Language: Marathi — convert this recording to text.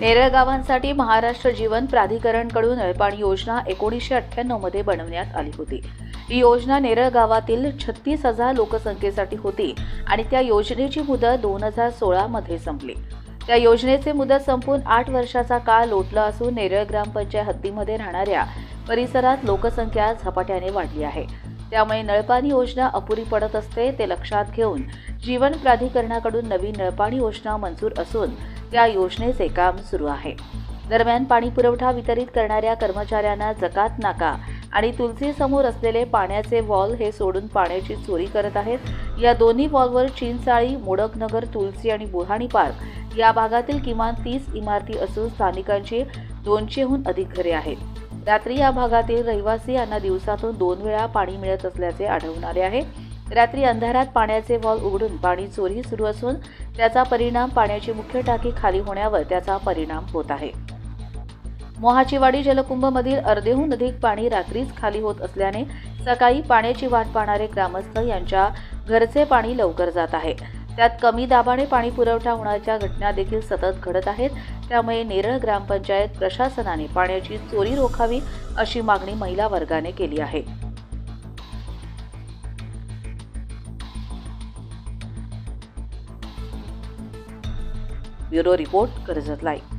नेरळ गावांसाठी महाराष्ट्र जीवन प्राधिकरणकडून नळपाणी योजना एकोणीसशे अठ्ठ्याण्णवमध्ये बनवण्यात आली होती. ही योजना नेरळ गावातील छत्तीस हजार लोकसंख्येसाठी होती आणि त्या योजनेची मुदत दोन हजार सोळा मध्ये संपली. त्या योजनेचे मुदत संपून आठ वर्षाचा काळ लोटला असून नेरळ ग्रामपंचायत हद्दीमध्ये राहणाऱ्या परिसरात लोकसंख्या झपाट्याने वाढली आहे. त्यामुळे नळपाणी योजना अपुरी पडत असते ते लक्षात घेऊन जीवन प्राधिकरणाकडून नवीन नळपाणी योजना मंजूर असून त्या योजनेचे काम सुरू आहे. दरम्यान पाणी पुरवठा वितरित करणाऱ्या कर्मचाऱ्यांना जकात नाका आणि तुलसीसमोर असलेले पाण्याचे वॉल हे सोडून पाण्याची चोरी करत आहेत. या दोन्ही वॉलवर चिंचाळी मोडकनगर तुलसी आणि बुहाणी पार्क या भागातील किमान तीस इमारती असून स्थानिकांची दोनशेहून अधिक घरे आहेत. रात्री या भागातील रहिवासी यांना दिवसातून दोन वेळा पाणी मिळत असल्याचे आढळून आले आहे. रात्री अंधारात पाण्याचे वॉल उघडून पाणी चोरी सुरू असून त्याचा परिणाम पाण्याची मुख्य टाकी खाली होण्यावर त्याचा परिणाम होत आहे. मोहाचीवाडी जलकुंभमधील अर्धेहून अधिक पाणी रात्रीच खाली होत असल्याने सकाळी पाण्याची वाट पाहणारे ग्रामस्थ यांच्या घरचे पाणी लवकर जात आहे. त्यात कमी दाबाने पाणी पुरवठा होण्याच्या घटना देखील सतत घडत आहेत. त्यामुळे नेरळ ग्रामपंचायत प्रशासनाने पाण्याची चोरी रोखावी अशी मागणी महिला वर्गाने केली आहे. Bureau report Karjat live.